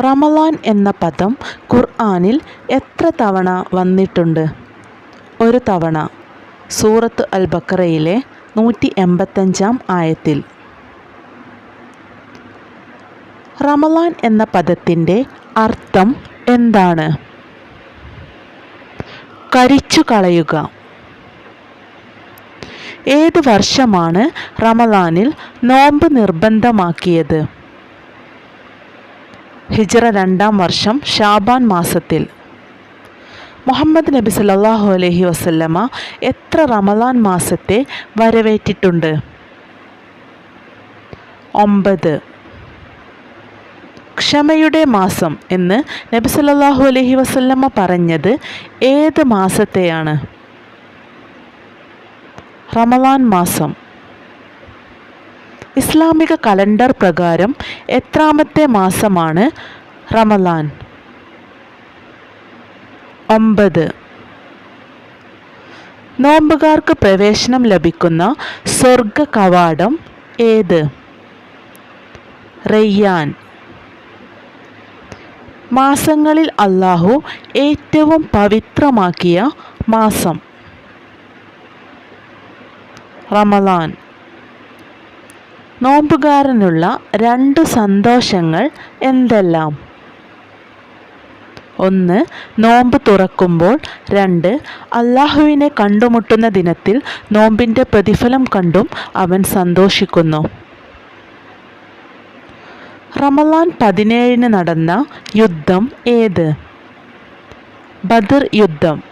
റമളാൻ എന്ന പദം ഖുർആാനിൽ എത്ര തവണ വന്നിട്ടുണ്ട്? ഒരു തവണ. സൂറത്ത് അൽ ബക്കറയിലെ നൂറ്റി എൺപത്തഞ്ചാം ആയത്തിൽ. റമളാൻ എന്ന പദത്തിന്റെ അർത്ഥം എന്താണ്? കരിച്ചു കളയുക. ഏത് വർഷമാണ് റമളാനിൽ നോമ്പ് നിർബന്ധമാക്കിയത്? ഹിജ്റ രണ്ടാം വർഷം ഷാബാൻ മാസത്തിൽ. മുഹമ്മദ് നബി സല്ലാഹു അലഹി വസല്ലമ എത്ര റമദാൻ മാസത്തെ വരവേറ്റിട്ടുണ്ട്? ഒമ്പത്. ക്ഷമയുടെ മാസം എന്ന് നബി സല്ലാഹു അലഹി വസല്ലമ പറഞ്ഞത് ഏത് മാസത്തെയാണ്? റമദാൻ മാസം. ഇസ്ലാമിക കലണ്ടർ പ്രകാരം എത്രാമത്തെ മാസമാണ് റമലാൻ ഒമ്പത്. നോമ്പുകാർക്ക് പ്രവേശനം ലഭിക്കുന്ന സ്വർഗ കവാടം ഏത്? റയ്യാൻ. മാസങ്ങളിൽ അല്ലാഹു ഏറ്റവും പവിത്രമാക്കിയ മാസം. റമളാൻ നോമ്പുകാരനുള്ള രണ്ട് സന്തോഷങ്ങൾ എന്തെല്ലാം? ഒന്ന് നോമ്പ് തുറക്കുമ്പോൾ. രണ്ട് അള്ളാഹുവിനെ കണ്ടുമുട്ടുന്ന ദിനത്തിൽ നോമ്പിന്റെ പ്രതിഫലം കണ്ടും അവൻ സന്തോഷിക്കുന്നു. റമലാൻ പതിനേഴിന് നടന്ന യുദ്ധം ഏത്? ബദർ യുദ്ധം.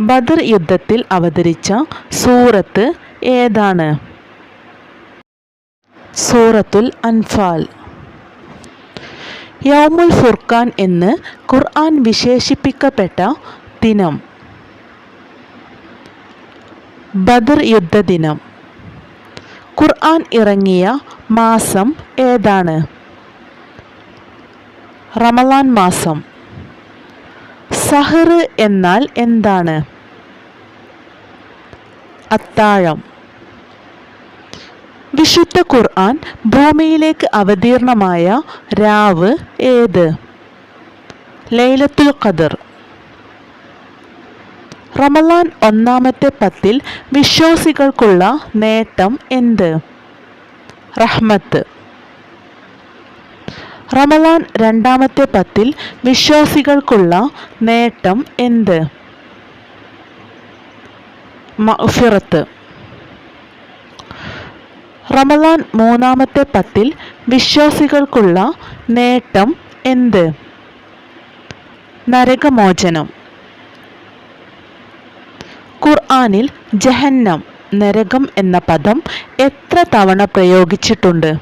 ബദർ യുദ്ധത്തിൽ അവതരിച്ച സൂറത്ത് ഏതാണ്? സൂറത്തുൽ അൻഫാൽ. യൗമുൽ ഫുർഖാൻ എന്ന് ഖുർആൻ വിശേഷിപ്പിക്കപ്പെട്ട ദിനം. ബദർ യുദ്ധ ദിനം ഖുർആൻ ഇറങ്ങിയ മാസം ഏതാണ്? റമലാൻ മാസം. സഹറ് എന്നാൽ എന്താണ്? അത്താഴം. വിശുദ്ധ ഖുർആൻ ഭൂമിയിലേക്ക് അവതീർണമായ രാവ് ഏത്? ലൈലത്തുൽ ഖദർ. റമലാൻ ഒന്നാമത്തെ പത്തിൽ വിശ്വാസികൾക്കുള്ള നേട്ടം എന്ത്? റഹ്മത്ത്. റമലാൻ രണ്ടാമത്തെ പത്തിൽ വിശ്വാസികൾക്കുള്ള നേട്ടം എന്ത്? മഅ്ഫിറത്ത് റമളാൻ മൂന്നാമത്തെ പത്തിൽ വിശ്വാസികൾക്കുള്ള നേട്ടം എന്ത്? നരകമോചനം. ഖുർആാനിൽ ജഹന്നം നരകം എന്ന പദം എത്ര തവണ പ്രയോഗിച്ചിട്ടുണ്ട്?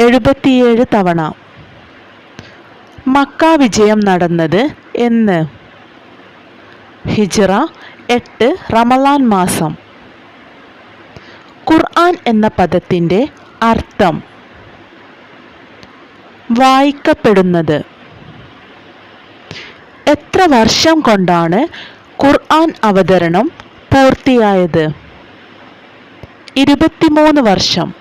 എഴുപത്തിയേഴ് തവണ. മക്ക വിജയം നടന്നത് എന്ന്. ഹിജ്റ എട്ട് റമലാൻ മാസം. ഖുർആൻ എന്ന പദത്തിന്റെ അർത്ഥം വായിക്കപ്പെടുന്നത്. എത്ര വർഷം കൊണ്ടാണ് ഖുർആൻ അവതരണം പൂർത്തിയായത്? ഇരുപത്തിമൂന്ന് വർഷം.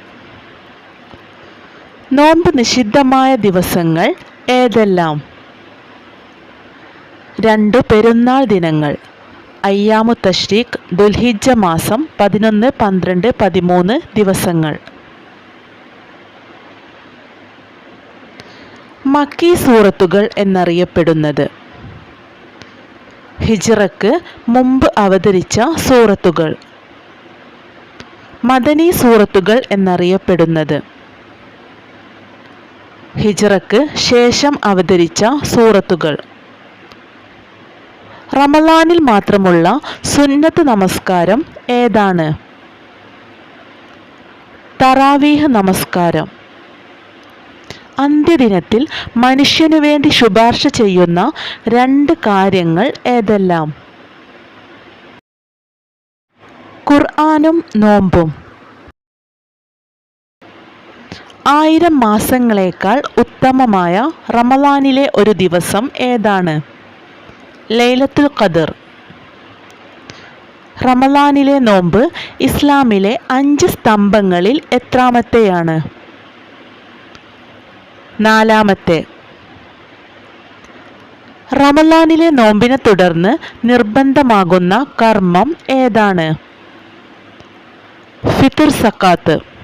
നോമ്പ് നിഷിദ്ധമായ ദിവസങ്ങൾ ഏതെല്ലാം? രണ്ട് പെരുന്നാൾ ദിനങ്ങൾ. അയ്യാമു തഷ്രീഖ് ദുൽഹിജ്ജ മാസം പതിനൊന്ന് പന്ത്രണ്ട് പതിമൂന്ന് ദിവസങ്ങൾ. മക്കി സൂറത്തുകൾ എന്നറിയപ്പെടുന്നത്. ഹിജ്റക്ക് മുമ്പ് അവതരിച്ച സൂറത്തുകൾ. മദനി സൂറത്തുകൾ എന്നറിയപ്പെടുന്നത്. ഹിജ്റക്ക് ശേഷം അവതരിച്ച സൂറത്തുകൾ. റമളാനിൽ മാത്രമുള്ള സുന്നത്ത് നമസ്കാരം ഏതാണ്? തറാവീഹ് നമസ്കാരം. അന്ത്യദിനത്തിൽ മനുഷ്യനു വേണ്ടി ശുപാർശ ചെയ്യുന്ന രണ്ട് കാര്യങ്ങൾ ഏതെല്ലാം? ഖുർആാനും നോമ്പും. ആയിരം മാസങ്ങളേക്കാൾ ഉത്തമമായ റമലാനിലെ ഒരു ദിവസം ഏതാണ്? ലൈലത്തുൽ ഖദർ. റമളാനിലെ നോമ്പ് ഇസ്ലാമിലെ അഞ്ച് സ്തംഭങ്ങളിൽ എത്രാമത്തെയാണ്? നാലാമത്തെ. റമലാനിലെ നോമ്പിനെ തുടർന്ന് നിർബന്ധമാകുന്ന കർമ്മം ഏതാണ്? ഫിത്തുർ സക്കാത്ത്.